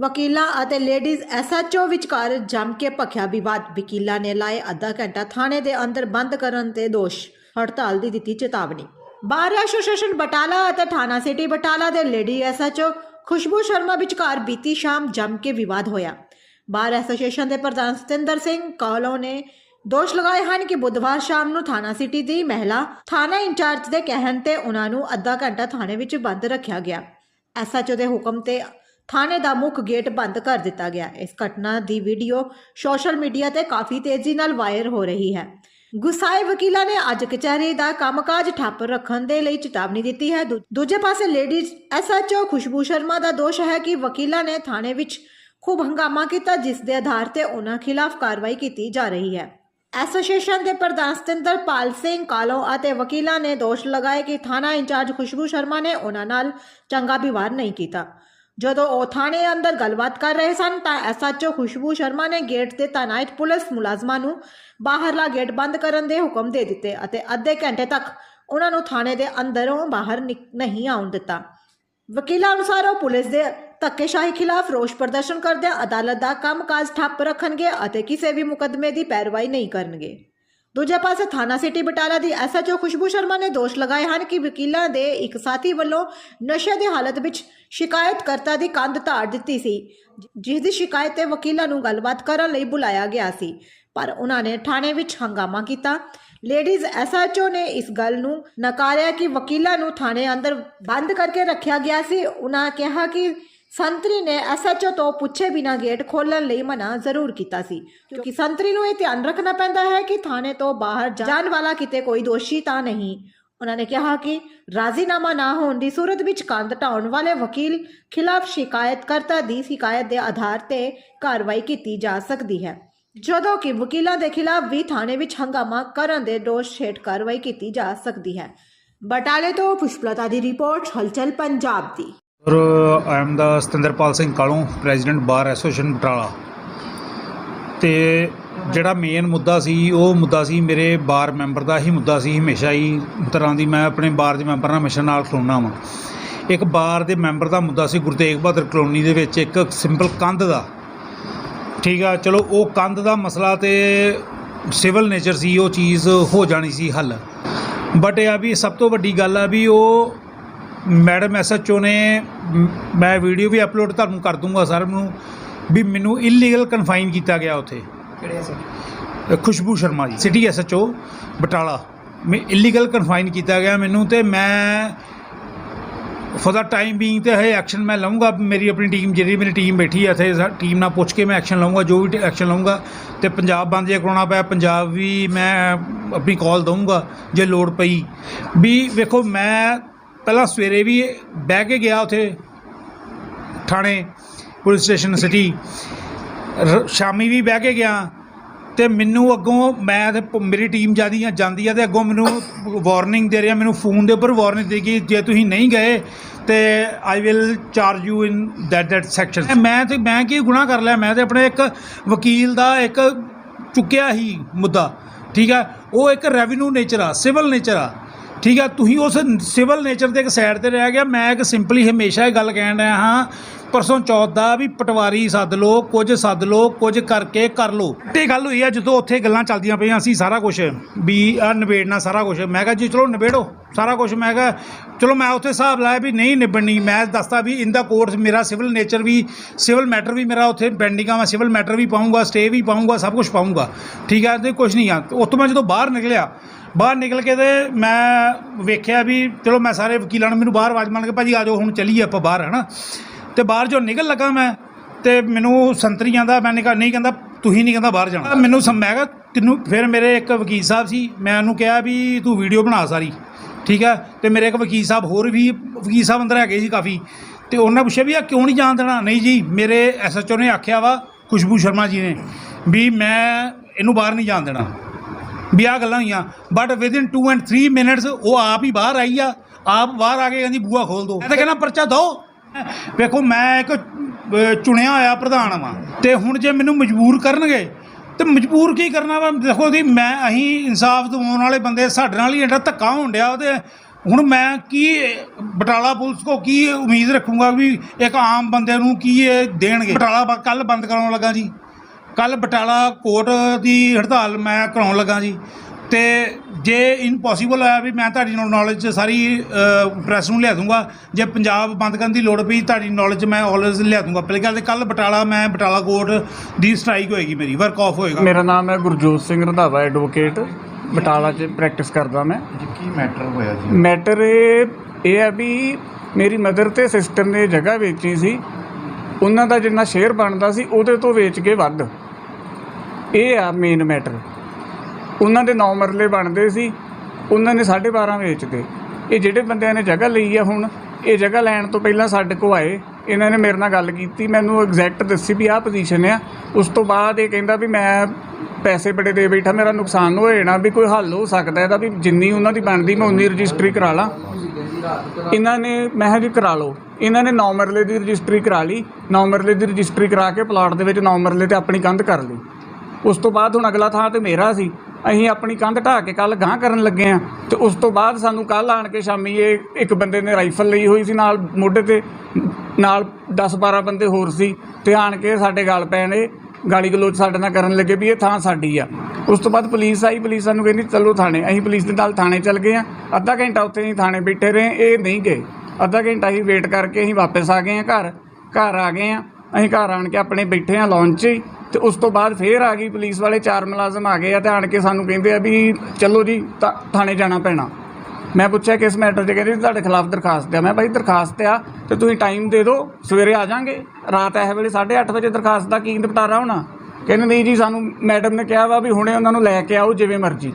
ਵਕੀਲਾਂ ਅਤੇ ladies SHO ਵਿਚਕਾਰ ਜੰਮ ਕੇ ਭਖਿਆ ਵਿਵਾਦ। ਵਕੀਲਾਂ ਨੇ ਲਾਏ ਅੱਧਾ ਘੰਟਾ ਥਾਣੇ ਦੇ ਅੰਦਰ ਬੰਦ ਕਰਨ ਤੇ ਦੋਸ਼। ਹੜਤਾਲ ਦੀ ਦਿੱਤੀ ਚੇਤਾਵਨੀ। ਬਾਰ ਐਸੋਸੀਏਸ਼ਨ ਬਟਾਲਾ ਅਤੇ ਥਾਣਾ ਸਿਟੀ ਬਟਾਲਾ ਦੇ ਲੇਡੀ ਐਸਐਚਓ ਖੁਸ਼ਬੂ ਸ਼ਰਮਾ ਵਿਚਕਾਰ ਬੀਤੀ ਸ਼ਾਮ ਜੰਮ ਕੇ ਵਿਵਾਦ ਹੋਇਆ। ਬਾਰ ਐਸੋਸੀਏਸ਼ਨ ਦੇ ਪ੍ਰਧਾਨ ਸਤਿੰਦਰ ਸਿੰਘ ਕੌਲੋ ਨੇ ਦੋਸ਼ ਲਗਾਏ ਹਨ ਕਿ ਬੁੱਧਵਾਰ ਸ਼ਾਮ ਨੂੰ ਥਾਣਾ ਸਿਟੀ ਦੀ ਮਹਿਲਾ ਥਾਣਾ ਇੰਚਾਰਜ ਦੇ ਕਹਿਣ ਤੇ ਉਹਨਾਂ ਨੂੰ ਅੱਧਾ ਘੰਟਾ ਥਾਣੇ ਵਿੱਚ ਬੰਦ ਰੱਖਿਆ ਗਿਆ। ਐਸਐਚਓ ਦੇ ਹੁਕਮ ਤੇ ਥਾਣੇ ਦਾ ਮੁੱਖ ਗੇਟ ਬੰਦ ਕਰ ਦਿੱਤਾ ਗਿਆ। ਇਸ ਘਟਨਾ ਦੀ ਵੀਡੀਓ ਸੋਸ਼ਲ ਮੀਡੀਆ ਤੇ ਕਾਫੀ ਤੇਜ਼ੀ ਨਾਲ ਵਾਇਰਲ ਹੋ ਰਹੀ ਹੈ। ਗੁਸਾਏ ਵਕੀਲਾਂ ਨੇ ਅੱਜ ਕਚਹਿਰੀ ਦਾ ਕੰਮਕਾਜ ਠੱਪ ਰੱਖਣ ਦੇ ਲਈ ਚੇਤਾਵਨੀ ਦਿੱਤੀ ਹੈ। ਦੂਜੇ ਪਾਸੇ ਲੇਡੀਜ਼ ਐਸਐਚਓ ਖੁਸ਼ਬੂ ਸ਼ਰਮਾ ਦਾ ਦੋਸ਼ ਹੈ ਕਿ ਵਕੀਲਾਂ ਨੇ ਥਾਣੇ ਵਿੱਚ ਖੂਬ ਹੰਗਾਮਾ ਕੀਤਾ, ਜਿਸ ਦੇ ਆਧਾਰ ਤੇ ਉਹਨਾਂ ਖਿਲਾਫ ਕਾਰਵਾਈ ਕੀਤੀ ਜਾ ਰਹੀ ਹੈ। ਐਸੋਸੀਏਸ਼ਨ ਦੇ ਪ੍ਰਧਾਨ ਸਤਿੰਦਰਪਾਲ ਸਿੰਘ ਕਾਲੋ ਅਤੇ ਵਕੀਲਾਂ ਨੇ ਦੋਸ਼ ਲਗਾਏ ਕਿ ਥਾਣਾ ਇੰਚਾਰਜ ਖੁਸ਼ਬੂ ਸ਼ਰਮਾ ਨੇ ਉਹਨਾਂ ਨਾਲ ਚੰਗਾ ਵਿਵਹਾਰ ਨਹੀਂ ਕੀਤਾ। ਜਦੋਂ ਉਹ ਥਾਣੇ ਅੰਦਰ ਗੱਲਬਾਤ ਕਰ ਰਹੇ ਸਨ ਤਾਂ ਐਸਐਚਓ ਖੁਸ਼ਬੂ ਸ਼ਰਮਾ ਨੇ ਗੇਟ ਤੇ ਤਾਇਨਾਤ ਪੁਲਿਸ ਮੁਲਾਜ਼ਮਾਂ ਨੂੰ ਬਾਹਰਲਾ ਗੇਟ ਬੰਦ ਕਰਨ ਦੇ ਹੁਕਮ ਦੇ ਦਿੱਤੇ ਅਤੇ ਅੱਧੇ ਘੰਟੇ ਤੱਕ ਉਹਨਾਂ ਨੂੰ ਥਾਣੇ ਦੇ ਅੰਦਰੋਂ ਬਾਹਰ ਨਿਕ- ਨਹੀਂ ਆਉਣ ਦਿੱਤਾ। ਵਕੀਲਾਂ ਅਨੁਸਾਰ ਉਹ ਪੁਲਿਸ ਦੇ ਧੱਕੇਸ਼ਾਹੀ ਖਿਲਾਫ ਰੋਸ ਪ੍ਰਦਰਸ਼ਨ ਕਰਦਿਆਂ ਅਦਾਲਤ ਦਾ ਕੰਮਕਾਜ ਠੱਪ ਰੱਖਣਗੇ ਅਤੇ ਕਿਸੇ ਵੀ ਮੁਕੱਦਮੇ ਦੀ ਪੈਰਵਾਈ ਨਹੀਂ ਕਰਨਗੇ। ਦੂਜੇ ਪਾਸੇ ਥਾਣਾ ਸਿਟੀ ਬਟਾਲਾ ਦੀ ਐਸਐਚਓ ਖੁਸ਼ਬੂ ਸ਼ਰਮਾ ਨੇ ਦੋਸ਼ ਲਗਾਏ ਹਨ ਕਿ ਵਕੀਲਾਂ ਦੇ ਇੱਕ ਸਾਥੀ ਵੱਲੋਂ ਨਸ਼ੇ ਦੀ ਹਾਲਤ ਵਿੱਚ ਸ਼ਿਕਾਇਤਕਰਤਾ ਦੀ ਕੰਧ ਧਾੜ ਦਿੱਤੀ ਸੀ, ਜਿਸ ਦੀ ਸ਼ਿਕਾਇਤ ਤੇ ਵਕੀਲਾਂ ਨੂੰ ਗੱਲਬਾਤ ਕਰਨ ਲਈ ਬੁਲਾਇਆ ਗਿਆ ਸੀ, ਪਰ ਉਹਨਾਂ ਨੇ ਥਾਣੇ ਵਿੱਚ ਹੰਗਾਮਾ ਕੀਤਾ। ਲੇਡੀਜ਼ ਐਸਐਚਓ ਨੇ ਇਸ ਗੱਲ ਨੂੰ ਨਕਾਰਿਆ ਕਿ ਵਕੀਲਾਂ ਨੂੰ ਥਾਣੇ ਅੰਦਰ ਬੰਦ ਕਰਕੇ ਰੱਖਿਆ ਗਿਆ ਸੀ। ਉਹਨਾਂ ਕਿਹਾ ਕਿ ਸੰਤਰੀ ਨੇ ਐਸਐਚਓ ਤੋਂ ਪੁੱਛੇ ਬਿਨਾ ਗੇਟ ਖੋਲਣ ਲਈ ਮਨਾ ਜ਼ਰੂਰ ਕੀਤਾ ਸੀ। ਕਿਉਂਕਿ ਸੰਤਰੀ ਨੂੰ ਇਹ ਧਿਆਨ ਰੱਖਣਾ ਪੈਂਦਾ ਹੈ ਕਿ ਥਾਣੇ ਤੋਂ ਬਾਹਰ ਜਾਣ ਵਾਲਾ ਕਿਤੇ ਕੋਈ ਦੋਸ਼ੀ ਤਾਂ ਨਹੀਂ। ਉਹਨਾਂ ਨੇ ਕਿਹਾ ਕਿ ਰਾਜ਼ੀਨਾਮਾ ਨਾ ਹੋਣ ਦੀ ਸੂਰਤ ਵਿੱਚ ਕੰਧ ਢਾਉਣ ਵਾਲੇ ਵਕੀਲ ਖਿਲਾਫ ਸ਼ਿਕਾਇਤਕਰਤਾ ਦੀ ਸ਼ਿਕਾਇਤ ਦੇ ਆਧਾਰ ਤੇ ਕਾਰਵਾਈ ਕੀਤੀ ਜਾ ਸਕਦੀ ਹੈ। ਜਦੋਂ ਕਿ ਵਕੀਲਾਂ ਦੇ ਖਿਲਾਫ ਵੀ ਥਾਣੇ ਵਿੱਚ ਹੰਗਾਮਾ ਕਰਨ ਦੇ ਦੋਸ਼ ਹੇਠ ਕਾਰਵਾਈ ਕੀਤੀ ਜਾ ਸਕਦੀ ਹੈ। ਬਟਾਲੇ ਤੋਂ ਪੁਸ਼ਪਲਤਾ ਦੀ ਰਿਪੋਰਟ, ਹਲਚਲ ਪੰਜਾਬ ਦੀ। ਔਰ I am the Satinderpal Singh Kahlon, president bar association Batala. ਤੇ ਜਿਹੜਾ ਮੇਨ ਮੁੱਦਾ ਸੀ, ਉਹ ਮੁੱਦਾ ਸੀ ਮੇਰੇ ਬਾਰ ਮੈਂਬਰ ਦਾ ਹੀ ਮੁੱਦਾ ਸੀ, ਹਮੇਸ਼ਾ ਹੀ ਤਰ੍ਹਾਂ ਦੀ ਮੈਂ ਆਪਣੇ ਬਾਰ ਦੇ ਮੈਂਬਰ ਨਾਲ ਹਮੇਸ਼ਾ ਨਾਲ ਖਲੋਨਾ ਵਾਂ। ਇੱਕ ਬਾਰ ਦੇ ਮੈਂਬਰ ਦਾ ਮੁੱਦਾ ਸੀ ਗੁਰੂ ਤੇਗ ਬਹਾਦਰ ਕਲੋਨੀ ਦੇ ਵਿੱਚ ਇੱਕ ਸਿੰਪਲ ਕੰਧ ਦਾ। ਠੀਕ ਆ, ਚਲੋ ਉਹ ਕੰਧ ਦਾ ਮਸਲਾ ਤੇ ਸਿਵਲ ਨੇਚਰ ਸੀ, ਉਹ ਚੀਜ਼ ਹੋ ਜਾਣੀ ਸੀ ਹੱਲ। ਬਟ ਇਹ ਆ ਵੀ ਸਭ ਤੋਂ ਵੱਡੀ ਗੱਲ ਆ ਵੀ ਉਹ ਮੈਡਮ ਐਸਐਚਓ ਨੇ ਮ- ਵੀਡੀਓ ਵੀ ਅਪਲੋਡ ਤੁਹਾਨੂੰ ਕਰ ਦੂੰਗਾ ਸਰ ਨੂੰ ਵੀ ਮੈਨੂੰ ਇਲੀਗਲ ਕਨਫਾਈਨ ਕੀਤਾ ਗਿਆ ਉੱਥੇ। ਕਿਹੜੇ ਸਰ ਖੁਸ਼ਬੂ ਸ਼ਰਮਾ ਜੀ ਸਿਟੀ ਐਸਐਚਓ ਬਟਾਲਾ। ਮੈਂ ਇਲੀਗਲ ਕਨਫਾਈਨ ਕੀਤਾ ਗਿਆ ਮੈਨੂੰ ਤੇ ਮੈਂ ਫॉर ਦਾ ਟਾਈਮ ਬੀਇੰਗ ਤੇ ਇਹ ਐਕਸ਼ਨ ਮੈਂ ਲਵਾਂਗਾ ਮੇਰੀ ਆਪਣੀ ਟੀਮ ਜਿਹੜੀ ਮੇਰੀ ਟੀਮ ਬੈਠੀ ਹੈ ਇੱਥੇ ਟੀਮ ਨਾਲ ਪੁੱਛ ਕੇ ਮੈਂ ਐਕਸ਼ਨ ਲਵਾਂਗਾ ਜੋ ਵੀ ਐਕਸ਼ਨ ਲਵਾਂਗਾ ਤੇ ਪੰਜਾਬ ਬੰਦ ਜੇ ਕਰਾਉਣਾ ਪਿਆ ਪੰਜਾਬ ਵੀ ਮੈਂ ਆਪਣੀ ਕਾਲ ਦਊਂਗਾ ਜੇ ਲੋੜ ਪਈ। ਵੀ ਵੇਖੋ ਮੈਂ ਪਹਿਲਾਂ ਸਵੇਰੇ ਵੀ ਬਹਿ ਕੇ ਗਿਆ ਉੱਥੇ, ਥਾਣੇ, ਪੁਲਿਸ ਸਟੇਸ਼ਨ, ਸਿਟੀ। ਰ- ਸ਼ਾਮੀ ਵੀ ਬਹਿ ਕੇ ਗਿਆ ਤੇ ਮੈਨੂੰ ਅੱਗੋਂ ਮੈਂ ਤੇ ਮੇਰੀ ਟੀਮ ਜਾਂਦੀ ਆ ਜਾਂਦੀ ਆ ਤੇ ਅੱਗੋਂ ਮੈਨੂੰ ਵਾਰਨਿੰਗ ਦੇ ਰਿਹਾ, ਮੈਨੂੰ ਫੋਨ ਦੇ ਉੱਪਰ ਵਾਰਨਿੰਗ ਦੇ ਗਈ ਜੇ ਤੁਸੀਂ ਨਹੀਂ ਗਏ ਤੇ I will charge you in that that section ਮੈਂ ਤੇ, ਮੈਂ ਕੀ ਗੁਨਾਹ ਕਰ ਲਿਆ? ਮੈਂ ਤੇ ਆਪਣੇ ਇੱਕ ਵਕੀਲ ਦਾ ਇੱਕ ਚੁੱਕਿਆ ਹੀ ਮੁੱਦਾ, ਠੀਕ ਆ? ਉਹ ਇੱਕ ਰੈਵਨਿਊ ਨੇਚਰ ਆ ਸਿਵਲ ਨੇਚਰ ਆ। ਠੀਕ ਆ, ਤੁਸੀਂ ਉਸ ਸਿਵਲ ਨੇਚਰ ਦੇ ਇੱਕ ਸਾਈਡ ਤੇ ਰਹਿ ਗਿਆ ਮੈਂ ਇੱਕ ਸਿੰਪਲੀ ਹਮੇਸ਼ਾ ਇਹ ਗੱਲ ਕਹਿਣ ਰਿਹਾ ਹਾਂ ਪਰਸੋਂ ਚੌਥ ਦਾ ਵੀ ਪਟਵਾਰੀ ਸੱਦ ਲਓ, ਕੁਝ ਸੱਦ ਲਓ, ਕੁਝ ਕਰਕੇ ਕਰ ਲਓ। ਤੇ ਗੱਲ ਹੋਈ ਆ ਜਦੋਂ ਉੱਥੇ ਗੱਲਾਂ ਚੱਲਦੀਆਂ ਪਈਆਂ, ਅਸੀਂ ਸਾਰਾ ਕੁਝ ਵੀ ਆ ਨਿਬੇੜਨਾ, ਸਾਰਾ ਕੁਝ ਮੈਂ ਕਿਹਾ ਜੀ, ਚਲੋ ਨਿਬੇੜੋ, ਸਾਰਾ ਕੁਝ ਮੈਂ ਕਿਹਾ, ਚਲੋ ਮੈਂ ਉੱਥੇ ਹਿਸਾਬ ਲਾਇਆ ਵੀ ਨਹੀਂ ਨਿਬੜਨੀ। ਮੈਂ ਦੱਸਦਾ ਵੀ ਇਨ ਦਾ ਕੋਰਸ ਮੇਰਾ ਸਿਵਲ ਨੇਚਰ ਵੀ ਸਿਵਲ ਮੈਟਰ ਵੀ ਮੇਰਾ ਉੱਥੇ ਪੈਂਡਿੰਗ ਆ, ਮੈਂ ਸਿਵਲ ਮੈਟਰ ਵੀ ਪਾਉਂਗਾ ਸਟੇ ਵੀ ਪਾਉਂਗਾ ਸਭ ਕੁਝ ਪਾਉਂਗਾ ਠੀਕ ਹੈ ਤੇ ਕੁਝ ਨਹੀਂ ਆ। ਉਸ ਤੋਂ ਮੈਂ ਜਦੋਂ ਬਾਹਰ ਨਿਕਲਿਆ, ਬਾਹਰ ਨਿਕਲ ਕੇ ਤੇ ਮੈਂ ਵੇਖਿਆ ਵੀ ਚਲੋ ਮੈਂ ਸਾਰੇ ਵਕੀਲਾਂ ਨੂੰ ਮੈਨੂੰ ਬਾਹਰ ਆਵਾਜ਼ ਮਾਰ ਕੇ, ਭਾਜੀ ਆ ਜਾਓ, ਹੁਣ ਚੱਲੀਏ ਆਪਾਂ ਬਾਹਰ, ਹਨਾ? ਤੇ ਬਾਹਰ ਜੋ ਨਿਕਲ ਲੱਗਾ ਮੈਂ ਤੇ ਮੈਨੂੰ ਸੰਤਰੀ ਜਾਂਦਾ, ਮੈਂ ਕਿਹਾ ਨਹੀਂ ਕਹਿੰਦਾ, ਤੁਸੀਂ ਨਹੀਂ ਕਹਿੰਦਾ ਬਾਹਰ ਜਾਣਾ। ਮੈਨੂੰ ਸਮ ਮੈਂ ਕਿਹਾ ਤੈਨੂੰ ਫਿਰ ਮੇਰੇ ਇੱਕ ਵਕੀਲ ਸਾਹਿਬ ਸੀ, ਮੈਂ ਉਹਨੂੰ ਕਿਹਾ ਵੀ ਤੂੰ ਵੀਡੀਓ ਬਣਾ ਸਾਰੀ, ਠੀਕ ਹੈ? ਤੇ ਮੇਰੇ ਇੱਕ ਵਕੀਲ ਸਾਹਿਬ ਹੋਰ ਵੀ ਵਕੀਲ ਸਾਹਿਬ ਅੰਦਰ ਹੈਗੇ ਸੀ ਕਾਫੀ, ਤੇ ਉਹਨਾਂ ਪੁੱਛਿਆ ਵੀ ਆ ਕਿਉਂ ਨਹੀਂ ਜਾਣ ਦੇਣਾ? ਨਹੀਂ ਜੀ, ਮੇਰੇ ਐਸਐਚਓ ਨੇ ਆਖਿਆ ਵਾ, ਖੁਸ਼ਬੂ ਸ਼ਰਮਾ ਜੀ ਨੇ, ਵੀ ਮੈਂ ਇਹਨੂੰ ਬਾਹਰ ਨਹੀਂ ਜਾਣ ਦੇਣਾ। ਵੀ ਆਹ ਗੱਲਾਂ ਹੋਈਆਂ but within 2 and 3 minutes ਉਹ ਆਪ ਹੀ ਬਾਹਰ ਆਈ ਆ, ਆਪ ਬਾਹਰ ਆ ਕੇ ਕਹਿੰਦੀ ਬੂਆ ਖੋਲ ਦੋ। ਮੈਂ ਤਾਂ ਕਹਿੰਦਾ, ਪਰਚਾ ਦੋ ਵੇਖੋ, ਮੈਂ ਇੱਕ ਚੁਣਿਆ ਹੋਇਆ ਪ੍ਰਧਾਨ ਵਾਂ ਤੇ ਹੁਣ ਜੇ ਮੈਨੂੰ ਮਜਬੂਰ ਕਰਨਗੇ, ਤੇ ਮਜਬੂਰ ਕੀ ਕਰਨਾ ਵਾ? ਦੇਖੋ ਜੀ, ਮੈਂ ਅਸੀਂ ਇਨਸਾਫ ਦਿਵਾਉਣ ਵਾਲੇ ਬੰਦੇ, ਸਾਡੇ ਨਾਲ ਹੀ ਐਡਾ ਧੱਕਾ ਹੋਣ ਡਿਆ ਤੇ ਹੁਣ ਮੈਂ ਕੀ, ਬਟਾਲਾ ਪੁਲਿਸ ਕੋ ਕੀ ਉਮੀਦ ਰੱਖੂੰਗਾ ਵੀ ਇੱਕ ਆਮ ਬੰਦੇ ਨੂੰ ਕੀ ਇਹ ਦੇਣਗੇ? ਬਟਾਲਾ ਕੱਲ ਬੰਦ ਕਰਾਉਣ ਲੱਗਾ ਜੀ। ਕੱਲ ਬਟਾਲਾ ਕੋਰਟ ਦੀ ਹੜਤਾਲ ਮੈਂ ਕਰਾਉਣ ਲੱਗਾ ਜੀ। ਤੇ ਜੇ ਇਨਪੋਸੀਬਲ ਹੋਇਆ ਵੀ ਮੈਂ ਤੁਹਾਡੀ ਨੌਲੇਜ 'ਚ ਸਾਰੀ ਪ੍ਰੈਸ ਨੂੰ ਲਿਆ ਦੂੰਗਾ ਜੇ ਪੰਜਾਬ ਬੰਦ ਕਰਨ ਦੀ ਲੋੜ ਪਈ ਤੁਹਾਡੀ ਨੌਲੇਜ ਮੈਂ ਆਲਵੇਜ਼ ਲਿਆ ਦੂੰਗਾ। ਪਹਿਲੀ ਗੱਲ ਤੇ ਕੱਲ ਬਟਾਲਾ ਮੈਂ ਬਟਾਲਾ ਕੋਰਟ ਦੀ ਸਟ੍ਰਾਈਕ ਹੋਏਗੀ ਮੇਰੀ ਵਰਕ ਆਫ ਹੋਏਗਾ। ਮੇਰਾ ਨਾਮ ਹੈ ਗੁਰਜੋਤ ਸਿੰਘ ਰੰਧਾਵਾ ਐਡਵੋਕੇਟ ਬਟਾਲਾ 'ਚ ਪ੍ਰੈਕਟਿਸ ਕਰਦਾ ਮੈਂ। ਕੀ ਮੈਟਰ ਹੋਇਆ ਜੀ? ਮੈਟਰ ਇਹ ਇਹ ਹੈ ਵੀ ਮੇਰੀ ਮਦਰ ਤੇ ਸਿਸਟਰ ਨੇ ਜਗ੍ਹਾ ਵੇਚੀ ਸੀ। ਉਹਨਾਂ ਦਾ ਜਿੰਨਾ ਸ਼ੇਅਰ ਬਣਦਾ ਸੀ ਉਹਦੇ ਤੋਂ ਵੇਚ ਕੇ ਵੱਧ। ਇਹ ਆ ਮੇਨ ਮੈਟਰ ਉਹਨਾਂ ਦੇ 9 ਮਰਲੇ ਬਣਦੇ ਸੀ, ਉਹਨਾਂ ਨੇ 12.5 ਵੇਚਦੇ ਇਹ ਜਿਹੜੇ ਬੰਦਿਆਂ ਨੇ ਜਗ੍ਹਾ ਲਈ ਆ ਹੁਣ, ਇਹ ਜਗ੍ਹਾ ਲੈਣ ਤੋਂ ਪਹਿਲਾਂ ਸਾਡੇ ਕੋਲ ਆਏ, ਇਹਨਾਂ ਨੇ ਮੇਰੇ ਨਾਲ ਗੱਲ ਕੀਤੀ, ਮੈਨੂੰ ਐਗਜ਼ੈਕਟ ਦੱਸੀ ਵੀ ਆਹ ਪੋਜੀਸ਼ਨ ਆ। ਉਸ ਤੋਂ ਬਾਅਦ ਇਹ ਕਹਿੰਦਾ ਵੀ ਮੈਂ ਪੈਸੇ ਬੜੇ ਦੇ ਬੈਠਾ, ਮੇਰਾ ਨੁਕਸਾਨ ਹੋ ਜਾਣਾ, ਵੀ ਕੋਈ ਹੱਲ ਹੋ ਸਕਦਾ ਇਹਦਾ, ਵੀ ਜਿੰਨੀ ਉਹਨਾਂ ਦੀ ਬਣਦੀ ਮੈਂ ਉਨੀ ਰਜਿਸਟਰੀ ਕਰਾ ਲਾਂ। ਇਹਨਾਂ ਨੇ, ਮੈਂ ਕਿਹਾ ਜੀ ਕਰਾ ਲਓ। ਇਹਨਾਂ ਨੇ 9 ਮਰਲੇ ਦੀ ਰਜਿਸਟਰੀ ਕਰਾ ਲਈ 9 ਮਰਲੇ ਦੀ ਰਜਿਸਟਰੀ ਕਰਾ ਕੇ ਪਲਾਟ ਦੇ ਵਿੱਚ 9 ਮਰਲੇ ਤੇ ਆਪਣੀ ਕੰਧ ਕਰ ਲਈ। ਉਸ ਤੋਂ ਬਾਅਦ ਹੁਣ ਅਗਲਾ ਥਾਂ ਤੇ ਮੇਰਾ ਸੀ। ਅਸੀਂ ਆਪਣੀ ਕੰਧ ਢਾਹ ਕੇ ਕੱਲ ਗਾਂਹ ਕਰਨ ਲੱਗੇ ਆ ਤੇ ਉਸ ਤੋਂ ਬਾਅਦ ਸਾਨੂੰ ਕੱਲ ਆਣ ਕੇ ਸ਼ਾਮੀ ਇਹ ਇੱਕ ਬੰਦੇ ਨੇ ਰਾਈਫਲ ਲਈ ਹੋਈ ਸੀ ਨਾਲ ਮੋਢੇ ਤੇ, ਨਾਲ 10 12 ਬੰਦੇ ਹੋਰ ਸੀ ਤੇ ਆਣ ਕੇ ਸਾਡੇ ਗਲ ਪੈਣੇ ਗਾਲੀ ਗਲੋਚ ਸਾਡੇ ਨਾਲ ਕਰਨ ਲੱਗੇ ਵੀ ਇਹ ਥਾਂ ਸਾਡੀ ਆ। ਉਸ ਤੋਂ ਬਾਅਦ ਪੁਲਿਸ ਆਈ, ਪੁਲਿਸ ਸਾਨੂੰ ਕਹਿੰਦੀ, ਚਲੋ ਥਾਣੇ, ਅਸੀਂ ਪੁਲਿਸ ਦੇ ਨਾਲ ਥਾਣੇ ਚੱਲ ਗਏ ਆ ਅੱਧਾ ਘੰਟਾ ਉੱਥੇ ਅਸੀਂ ਥਾਣੇ ਬੈਠੇ ਰਹੇ, ਇਹ ਨਹੀਂ ਗਏ। ਅੱਧਾ ਘੰਟਾ ਅਸੀਂ ਵੇਟ ਕਰਕੇ ਅਸੀਂ ਵਾਪਸ ਆ ਗਏ ਆ ਘਰ ਘਰ ਆ ਗਏ ਆ ਅਸੀਂ ਘਰ ਆਣ ਕੇ ਆਪਣੇ ਬੈਠੇ ਆ ਲੌਂਚ 'ਚ ਹੀ। ਤੇ ਉਸ ਤੋਂ ਬਾਅਦ ਫੇਰ ਆ ਗਈ ਪੁਲਿਸ ਵਾਲੇ, ਚਾਰ ਮੁਲਾਜ਼ਮ ਆ ਗਏ ਆ ਤੇ ਆਣ ਕੇ ਸਾਨੂੰ ਕਹਿੰਦੇ ਆ ਵੀ ਚਲੋ ਜੀ ਤਾਂ ਥਾਣੇ ਜਾਣਾ ਪੈਣਾ। ਮੈਂ ਪੁੱਛਿਆ ਕਿਸ ਮੈਟਰ 'ਚ ਕਹਿੰਦੇ ਜੀ ਤੁਹਾਡੇ ਖਿਲਾਫ ਦਰਖਾਸਤ ਆ। ਮੈਂ ਭਾਈ ਦਰਖਾਸਤ ਆ ਤੇ ਤੁਸੀਂ ਟਾਈਮ ਦੇ ਦਿਓ, ਸਵੇਰੇ ਆ ਜਾਾਂਗੇ। ਰਾਤ ਇਹ ਵੇਲੇ 8:30 ਵਜੇ ਦਰਖਾਸਤ ਦਾ ਕੀ ਨਿਪਟਾਰਾ ਹੋਣਾ? ਕਹਿੰਦੇ ਨਹੀਂ ਜੀ, ਸਾਨੂੰ ਮੈਡਮ ਨੇ ਕਿਹਾ ਵਾ ਵੀ ਹੁਣੇ ਉਹਨਾਂ ਨੂੰ ਲੈ ਕੇ ਆਓ ਜਿਵੇਂ ਮਰਜ਼ੀ।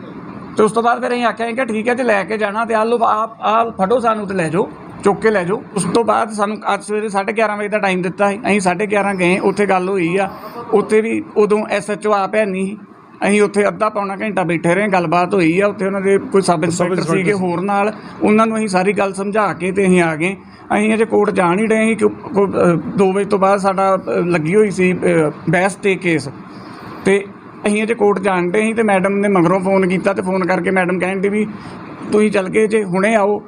ਤੇ ਉਸ ਤੋਂ ਬਾਅਦ ਫਿਰ ਅਸੀਂ ਆਖਿਆ ਕਿ ਠੀਕ ਹੈ, ਜੇ ਲੈ ਕੇ ਜਾਣਾ ਤੇ ਆ ਲਓ ਆਪ ਆ ਫੜੋ ਸਾਨੂੰ ਤੇ ਲੈ ਜਾਓ। ਚੁੱਕ ਕੇ ਲੈ ਜਾਓ। ਉਸ ਤੋਂ ਬਾਅਦ ਸਾਨੂੰ ਅੱਜ ਸਵੇਰੇ 11:30 ਵਜੇ ਦਾ ਟਾਈਮ ਦਿੱਤਾ ਸੀ। ਅਸੀਂ 11:30 ਗਏ ਉੱਥੇ ਗੱਲ ਹੋਈ ਆ। ਉੱਥੇ ਵੀ ਉਦੋਂ ਐਸਐਚਓ ਆਪ ਹੈ ਨਹੀਂ। ਅਸੀਂ ਉੱਥੇ ਅੱਧਾ ਪੌਣਾ ਘੰਟਾ ਬੈਠੇ ਰਹੇ ਗੱਲਬਾਤ ਹੋਈ ਆ। ਉੱਥੇ ਉਹਨਾਂ ਦੇ ਕੋਈ ਸਬ ਇੰਸਪੈਕਟਰ ਸੀਗੇ ਹੋਰ ਨਾਲ। ਉਹਨਾਂ ਨੂੰ ਅਸੀਂ ਸਾਰੀ ਗੱਲ ਸਮਝਾ ਕੇ ਤੇ ਅਸੀਂ ਆ ਗਏ। ਅਸੀਂ ਅਜੇ ਕੋਰਟ ਜਾਣ ਹੀ ਰਹੇ ਸੀ। ਕਿ 2 ਵਜੇ ਤੋਂ ਬਾਅਦ ਸਾਡਾ ਲੱਗੀ ਹੋਈ ਸੀ ਬਹਿਸ ਤੇ ਕੇਸ ਤੇ ਅਸੀਂ ਅਜੇ ਕੋਰਟ ਜਾਣ ਡਏ ਸੀ ਤੇ ਮੈਡਮ ਨੇ ਮਗਰੋਂ ਫੋਨ ਕੀਤਾ ਤੇ ਫੋਨ ਕਰਕੇ ਮੈਡਮ ਕਹਿੰਦੀ ਵੀ ਤੁਸੀਂ ਚੱਲ ਗਏ ਜੇ ਹੁਣੇ ਆਓ।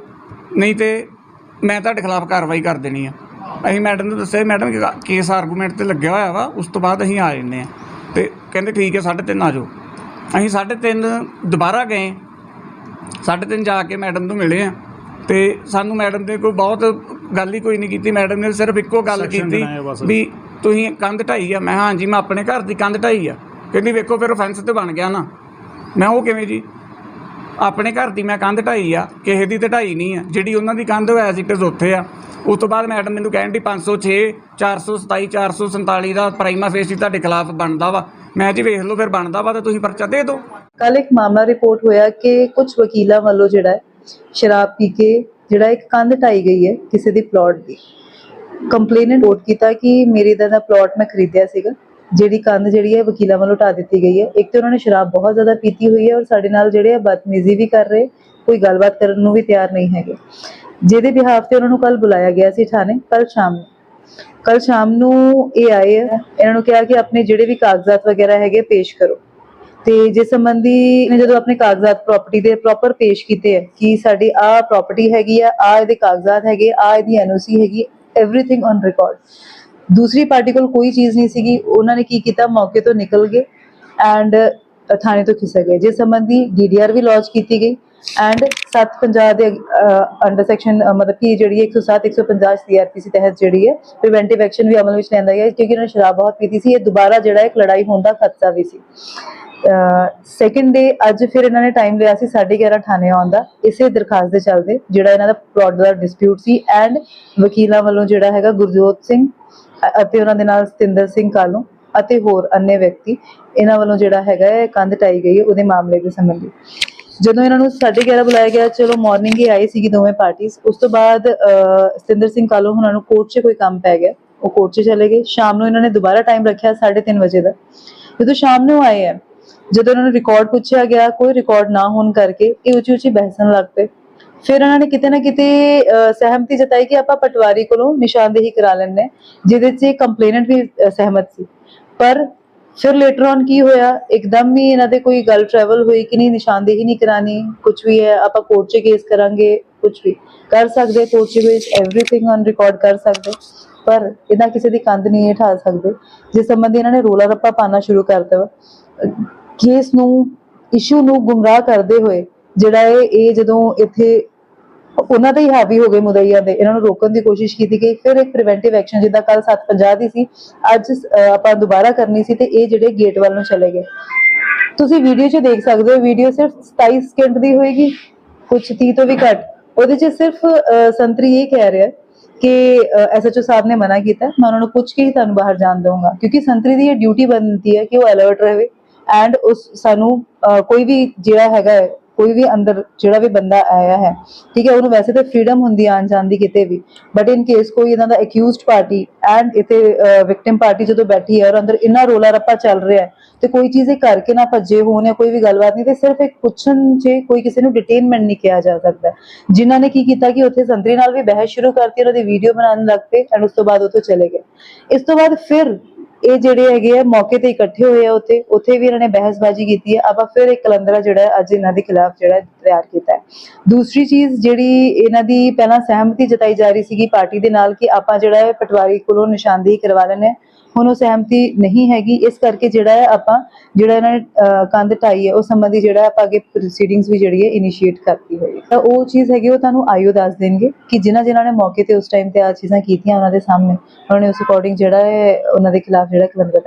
ਨਹੀਂ ਤੇ ਮੈਂ ਤੁਹਾਡੇ ਖਿਲਾਫ ਕਾਰਵਾਈ ਕਰ ਦੇਣੀ ਆ। ਅਸੀਂ ਮੈਡਮ ਨੂੰ ਦੱਸਿਆ ਮੈਡਮ ਕੇਸ ਆਰਗੂਮੈਂਟ ਤੇ ਲੱਗਿਆ ਹੋਇਆ ਵਾ ਉਸ ਤੋਂ ਬਾਅਦ ਅਸੀਂ ਆ ਜੰਨੇ ਆ। ਤੇ ਕਹਿੰਦੇ ਠੀਕ ਹੈ 3:30 ਆ ਜਾਓ। ਅਸੀਂ 3:30 ਦੁਬਾਰਾ ਗਏ। 3:30 ਜਾ ਕੇ ਮੈਡਮ ਨੂੰ ਮਿਲੇ ਆ। ਤੇ ਸਾਨੂੰ ਮੈਡਮ ਨੇ ਕੋਈ ਬਹੁਤ ਗੱਲ ਹੀ ਕੋਈ ਨਹੀਂ ਕੀਤੀ। ਮੈਡਮ ਨੇ ਸਿਰਫ ਇੱਕੋ ਗੱਲ ਕੀਤੀ ਵੀ ਤੁਸੀਂ ਕੰਧ ਢਾਈ ਆ। ਮੈਂ ਹਾਂਜੀ ਮੈਂ ਆਪਣੇ ਘਰ ਦੀ ਕੰਧ ਢਾਈ ਆ। ਕਹਿੰਦੀ ਵੇਖੋ ਫਿਰ ਫੈਂਸ ਤੇ ਬਣ ਗਿਆ ਨਾ। ਮੈਂ ਉਹ ਕਿਵੇਂ ਜੀ? ਆਪਣੇ ਘਰ ਦੀ ਮੈਂ ਕੰਧ ਢਾਈ ਆ, ਕਿਸੇ ਦੀ ਤੇ ਢਾਈ ਨਹੀਂ ਆ। ਜਿਹੜੀ ਉਹਨਾਂ ਦੀ ਕੰਧ ਹੋਇਆ ਸੀ ਤੇ ਉੱਥੇ ਆ। ਉਸ ਤੋਂ ਬਾਅਦ ਮੈਡਮ ਮੈਨੂੰ ਕਹਿਣ ਦੀ 506 427 447 ਦਾ ਪ੍ਰਾਈਮਾ ਫੇਸੀ ਤੁਹਾਡੇ ਖਿਲਾਫ ਬਣਦਾ ਵਾ। ਮੈਂ ਜੀ ਵੇਖ ਲਓ ਫਿਰ ਬਣਦਾ ਵਾ ਤਾਂ ਤੁਸੀਂ ਪਰਚਾ ਦੇ ਦਿਓ। ਕੱਲ ਇੱਕ ਮਾਮਲਾ ਰਿਪੋਰਟ ਹੋਇਆ ਕਿ ਕੁਝ ਵਕੀਲਾਂ ਵੱਲੋਂ ਜਿਹੜਾ ਸ਼ਰਾਬ ਪੀ ਕੇ ਜਿਹੜਾ ਇੱਕ ਕੰਧ ਢਾਈ ਗਈ ਹੈ ਕਿਸੇ ਦੀ ਪਲਾਟ ਦੀ। ਕੰਪਲੇਨੈਂਟ ਨੋਟ ਕੀਤਾ ਕਿ ਮੇਰੇ ਦਾ ਦਾ ਪਲਾਟ ਮੈਂ ਖਰੀਦਿਆ ਸੀਗਾ। ਜਿਹੜੀ ਕੰਧ ਜਿਹੜੀ ਹੈ ਵਕੀਲਾਂ ਵੱਲੋਂ ਢਾ ਦਿੱਤੀ ਗਈ ਹੈ। ਇੱਕ ਤੇ ਉਹਨਾਂ ਨੇ ਸ਼ਰਾਬ ਬਹੁਤ ਜ਼ਿਆਦਾ ਪੀਤੀ ਹੋਈ ਹੈ ਔਰ ਸਾਡੇ ਨਾਲ ਜਿਹੜੇ ਬਦਤਮੀਜ਼ੀ ਵੀ ਕਰ ਰਹੇ। ਕੋਈ ਗੱਲਬਾਤ ਕਰਨ ਨੂੰ ਵੀ ਤਿਆਰ ਨਹੀਂ ਹੈਗੇ। ਜਿਹਦੇ ਬਿਹਾਫ ਤੇ ਉਹਨਾਂ ਨੂੰ ਕੱਲ ਬੁਲਾਇਆ ਗਿਆ ਸੀ ਥਾਣੇ ਕੱਲ ਸ਼ਾਮ ਨੂੰ। ਕੱਲ ਸ਼ਾਮ ਨੂੰ ਇਹ ਆਏ ਇਹਨਾਂ ਨੂੰ ਕਿਹਾ ਕਿ ਆਪਣੇ ਜਿਹੜੇ ਵੀ ਕਾਗਜ਼ਾਤ ਵਗੈਰਾ ਹੈਗੇ ਪੇਸ਼ ਕਰੋ। ਤੇ ਜਿਸ ਸੰਬੰਧੀ ਨੇ ਜਦੋਂ ਆਪਣੇ ਕਾਗਜ਼ਾਤ ਪ੍ਰਾਪਰਟੀ ਦੇ ਪ੍ਰੋਪਰ ਪੇਸ਼ ਕੀਤੇ ਹੈ ਕਿ ਸਾਡੀ ਆ ਪ੍ਰਾਪਰਟੀ ਹੈਗੀ ਆ ਆ ਇਹਦੇ ਕਾਗਜ਼ਾਤ ਹੈਗੇ ਆ ਇਹਦੀ ਐਨਓਸੀ ਹੈਗੀ ਐਵਰੀਥਿੰਗ ਔਨ ਰਿਕਾਰਡ ਦੂਸਰੀ ਪਾਰਟੀ ਕੋਲ ਕੋਈ ਚੀਜ਼ ਨਹੀਂ ਸੀਗੀ। ਉਹਨਾਂ ਨੇ ਕੀ ਕੀਤਾ? ਮੌਕੇ ਤੋਂ ਨਿਕਲ ਗਏ ਐਂਡ ਥਾਣੇ ਤੋਂ ਖਿਸਕ ਗਏ। ਜਿਸ ਸੰਬੰਧੀ ਡੀਡੀਆਰ ਵੀ ਲਾਂਚ ਕੀਤੀ ਗਈ ਐਂਡ 750 ਦੇ ਅੰਡਰ ਸੈਕਸ਼ਨ ਮਤਲਬ ਕਿ ਜਿਹੜੀ 107 150 ਸੀਆਰਪੀਸੀ ਤਹਿਤ ਜਿਹੜੀ ਹੈ ਪ੍ਰੀਵੈਂਟਿਵ ਐਕਸ਼ਨ ਵੀ ਅਮਲ ਵਿੱਚ ਲਿਆਂਦਾ ਗਿਆ। ਕਿਉਂਕਿ ਇਹਨਾਂ ਸ਼ਰਾਬ ਬਹੁਤ ਪੀਤੀ ਸੀ। ਇਹ ਦੁਬਾਰਾ ਜਿਹੜਾ ਇੱਕ ਲੜਾਈ ਹੋਣ ਦਾ ਖਤਰਾ ਵੀ ਸੀ। ਸੈਕਿੰਡ ਡੇ ਅੱਜ ਫਿਰ ਇਹਨਾਂ ਨੇ ਟਾਈਮ ਲਿਆ ਸੀ 11:30 ਥਾਣੇ ਆਉਣ ਦਾ। ਇਸੇ ਦਰਖਾਸਤ ਦੇ ਚੱਲਦੇ ਜਿਹੜਾ ਇਹਨਾਂ ਦਾ ਪਲਾਟ ਡਿਸਪਿਊਟ ਸੀ ਐਂਡ ਵਕੀਲਾਂ ਵੱਲੋਂ ਜਿਹੜਾ ਹੈਗਾ ਗੁਰਜੋਤ ਸਿੰਘ ਅਤੇ ਉਹਨਾਂ ਦੇ ਨਾਲ ਸਤਿੰਦਰ ਸਿੰਘ ਕਾਲੋਂ ਅਤੇ ਹੋਰ ਅੰਨੇ ਵਿਅਕਤੀ ਇਹਨਾਂ ਵੱਲੋਂ ਜਿਹੜਾ ਹੈਗਾ ਹੈ, ਕੰਧ ਟਾਈ ਗਈ ਹੈ ਉਹਦੇ ਮਾਮਲੇ ਦੇ ਸੰਬੰਧੀ। ਜਦੋਂ ਇਹਨਾਂ ਨੂੰ 11:30 ਬੁਲਾਇਆ ਗਿਆ, ਚਲੋ ਮਾਰਨਿੰਗ ਹੀ ਆਈ ਸੀਗੀ ਦੋਵੇਂ ਪਾਰਟੀਆਂ ਉਸ ਤੋਂ ਬਾਅਦ ਸਤਿੰਦਰ ਸਿੰਘ ਕਾਲੂ ਉਹਨਾਂ ਨੂੰ ਕੋਰਟ 'ਚ ਕੋਈ ਕੰਮ ਪੈ ਗਿਆ। ਉਹ ਕੋਰਟ 'ਚ ਚਲੇ ਗਏ। ਸ਼ਾਮ ਨੂੰ ਇਹਨਾਂ ਨੇ ਦੁਬਾਰਾ ਟਾਈਮ ਰੱਖਿਆ 3:30 ਵਜੇ ਦਾ। ਜਦੋਂ ਸ਼ਾਮ ਨੂੰ ਆਏ ਆ, ਜਦੋਂ ਇਹਨਾਂ ਨੂੰ ਰਿਕਾਰਡ ਪੁੱਛਿਆ ਗਿਆ, ਕੋਈ ਰਿਕਾਰਡ ਨਾ ਹੋਣ ਕਰਕੇ ਇਹ ਉੱਚੀ ਉੱਚੀ ਬਹਿਸਣ ਲੱਗ ਪਏ। ਫਿਰ ਇਹਨਾਂ ਨੇ ਕਿਤੇ ਨਾ ਕਿਤੇ ਸਹਿਮਤੀ ਜਤਾਈ ਕਿ ਆਪਾਂ ਪਟਵਾਰੀ ਕੋਲੋਂ ਨਿਸ਼ਾਨਦੇਹੀ ਕਰਾ ਲੈਂਦੇ ਜਿਹਦੇ 'ਚ ਕੰਪਲੇਨੈਂਟ ਵੀ ਸਹਿਮਤ ਸੀ। ਪਰ ਫਿਰ ਲੇਟਰ ਔਨ ਕੀ ਹੋਇਆ? ਇੱਕਦਮ ਹੀ ਇਹਨਾਂ ਦੇ ਕੋਈ ਗੱਲ ਟਰੈਵਲ ਹੋਈ ਕਿ ਨਹੀਂ, ਨਿਸ਼ਾਨਦੇਹੀ ਨਹੀਂ ਕਰਾਣੀ ਕੁਝ ਵੀ ਹੈ, ਆਪਾਂ ਕੋਰਟ 'ਚ ਕੇਸ ਕਰਾਂਗੇ ਕੁਝ ਵੀ ਕਰ ਸਕਦੇ ਕੋਰਟ ਚ ਵਿੱਚ ਐਵਰੀਥਿੰਗ ਔਨ ਰਿਕਾਰਡ ਕਰ ਸਕਦੇ, ਪਰ ਇਹਨਾਂ ਕਿਸੇ ਦੀ ਕੰਧ ਨਹੀਂ ਇਹ ਸਕਦੇ, ਜਿਸ ਸੰਬੰਧੀ ਇਹਨਾਂ ਨੇ ਰੋਲਾ ਰੱਪਾ ਪਾਣਾ ਸ਼ੁਰੂ ਕਰ ਵਾ ਕੇਸ ਨੂੰ ਇਸ਼ੂ ਨੂੰ ਗੁੰਮਰਾਹ ਕਰਦੇ ਹੋਏ, ਜਿਹੜਾ ਇਹ ਇਹ ਜਦੋਂ ਇੱਥੇ ਉਹਨਾਂ ਦੇ ਹੀ ਹਾਵੀ ਹੋ ਗਏ ਮੁਦਈਆਂ ਦੇ। ਇਹਨਾਂ ਨੂੰ ਰੋਕਣ ਦੀ ਕੋਸ਼ਿਸ਼ ਕੀਤੀ ਗਈ। ਫਿਰ ਇੱਕ ਪ੍ਰੀਵੈਂਟਿਵ ਐਕਸ਼ਨ ਜਿੱਦਾਂ ਕੱਲ 750 ਦੀ ਸੀ, ਅੱਜ ਆਪਾਂ ਦੁਬਾਰਾ ਕਰਨੀ ਸੀ ਤੇ ਇਹ ਜਿਹੜੇ ਗੇਟ ਵੱਲ ਨੂੰ ਚਲੇ ਗਏ। ਤੁਸੀਂ ਵੀਡੀਓ 'ਚ ਦੇਖ ਸਕਦੇ ਹੋ ਵੀਡੀਓ ਸਿਰਫ 27 ਸਕਿੰਟ ਦੀ ਹੋਏਗੀ ਕੁਝ 30 ਤੋਂ ਵੀ ਘੱਟ। ਉਹਦੇ 'ਚ ਸਿਰਫ ਸੰਤਰੀ ਇਹ ਕਹਿ ਰਿਹਾ ਕਿ ਐਸਐਚਓ ਸਾਹਿਬ ਨੇ ਮਨਾ ਕੀਤਾ। ਮੈਂ ਉਹਨਾਂ ਨੂੰ ਪੁੱਛ ਕੇ ਹੀ ਤੁਹਾਨੂੰ ਬਾਹਰ ਜਾਣ ਦਊਂਗਾ। ਕਿਉਂਕਿ ਸੰਤਰੀ ਦੀ ਇਹ ਡਿਊਟੀ ਬਣਦੀ ਹੈ ਕਿ ਉਹ ਅਲਰਟ ਰਹੇ। ਐਂਡ ਉਸ ਸਾਨੂੰ ਕੋਈ ਵੀ ਜਿਹੜਾ ਹੈਗਾ ਕੋਈ ਵੀ ਅੰਦਰ ਜਿਹੜਾ ਵੀ ਬੰਦਾ ਆਇਆ ਹੈ, ਠੀਕ ਹੈ, ਉਹਨੂੰ ਵੈਸੇ ਤਾਂ ਫ੍ਰੀडम ਹੁੰਦੀ ਹੈ ਜਾਣ ਦੀ ਕਿਤੇ ਵੀ ਬਟ ਇਨ ਕੇਸ ਕੋਈ ਇਹਨਾਂ ਦਾ ਅਕਿਊਜ਼ਡ ਪਾਰਟੀ ਐਂਡ ਇਥੇ ਵਿਕਟਿਮ ਪਾਰਟੀ ਜਦੋਂ ਬੈਠੀ ਹੈ ਔਰ ਅੰਦਰ ਇੰਨਾ ਰੋਲਾ ਰੱਪਾ ਚੱਲ ਰਿਹਾ ਹੈ, ਤੇ ਕੋਈ ਚੀਜ਼ ਇਹ ਕਰਕੇ ਨਾ ਭੱਜੇ ਹੋਣ ਜਾਂ ਕੋਈ ਵੀ ਗੱਲਬਾਤ ਨਹੀਂ, ਤੇ ਸਿਰਫ ਇੱਕ ਪੁੱਛਣ 'ਚ ਕੋਈ ਕਿਸੇ ਨੂੰ ਡਿਟੇਨਮੈਂਟ ਨਹੀਂ ਕਿਹਾ ਜਾ ਸਕਦਾ। ਜਿਨ੍ਹਾਂ ਨੇ ਕੀ ਕੀਤਾ ਕਿ ਉੱਥੇ ਸੰਤਰੀ ਨਾਲ ਵੀ ਬਹਿਸ ਸ਼ੁਰੂ ਕਰਤੀ, ਉਹਨਾਂ ਦੀ ਵੀਡੀਓ ਬਣਾਉਣ ਲੱਗ ਪਏ ਐਂਡ ਉਸ ਤੋਂ ਬਾਅਦ ਉੱਥੋਂ ਚਲੇ ਗਏ। ਇਸ ਤੋਂ ਬਾਅਦ ਫਿਰ ਇਹ ਜਿਹੜੇ ਹੈਗੇ ਆ, ਮੌਕੇ ਤੇ ਇਕੱਠੇ ਹੋਏ ਆ ਉੱਥੇ ਉੱਥੇ ਵੀ ਇਹਨਾਂ ਨੇ ਬਹਿਸਬਾਜ਼ੀ ਕੀਤੀ ਹੈ। ਆਪਾਂ ਫਿਰ ਇੱਕ ਕਲੰਦਰਾ ਜਿਹੜਾ ਅੱਜ ਇਹਨਾਂ ਦੇ ਖਿਲਾਫ ਜਿਹੜਾ ਤਿਆਰ ਕੀਤਾ ਹੈ। ਦੂਸਰੀ ਚੀਜ਼ ਜਿਹੜੀ ਇਹਨਾਂ ਦੀ ਪਹਿਲਾਂ ਸਹਿਮਤੀ ਜਤਾਈ ਜਾ ਰਹੀ ਸੀਗੀ ਪਾਰਟੀ ਦੇ ਨਾਲ ਕਿ ਆਪਾਂ ਜਿਹੜਾ ਹੈ, ਪਟਵਾਰੀ ਕੋਲੋਂ ਨਿਸ਼ਾਨਦੇਹੀ ਕਰਵਾ ਲੈਣੇ ਹੁਣ ਉਹ ਸਹਿਮਤੀ ਨਹੀਂ ਹੈਗੀ। ਇਸ ਕਰਕੇ ਜਿਹੜਾ ਹੈ ਆਪਾਂ ਜਿਹੜਾ ਇਹਨਾਂ ਨੇ ਅਹ, ਕੰਧ ਢਾਈ ਹੈ ਉਸ ਸੰਬੰਧੀ ਜਿਹੜਾ ਆਪਾਂ ਅੱਗੇ ਪ੍ਰੋਸੀਡਿੰਗਸ ਵੀ ਜਿਹੜੀ ਹੈ ਇਨੀਸ਼ੀਏਟ ਕਰਤੀ ਹੋਈ ਤਾਂ ਉਹ ਚੀਜ਼ ਹੈਗੀ ਉਹ ਤੁਹਾਨੂੰ ਆਈਓ ਦੱਸ ਦੇਣਗੇ ਕਿ ਜਿਨ੍ਹਾਂ ਜਿਨ੍ਹਾਂ ਨੇ ਮੌਕੇ ਤੇ ਉਸ ਟਾਈਮ ਤੇ ਆ ਚੀਜ਼ਾਂ ਕੀਤੀਆਂ ਉਹਨਾਂ ਦੇ ਸਾਹਮਣੇ ਉਹਨਾਂ ਨੇ ਉਸ ਅਕੋਰਡਿੰਗ ਜਿਹੜਾ ਹੈ ਉਹਨਾਂ ਦੇ ਖਿਲਾਫ ਜਿਹੜਾ ਕਲੰਦਰ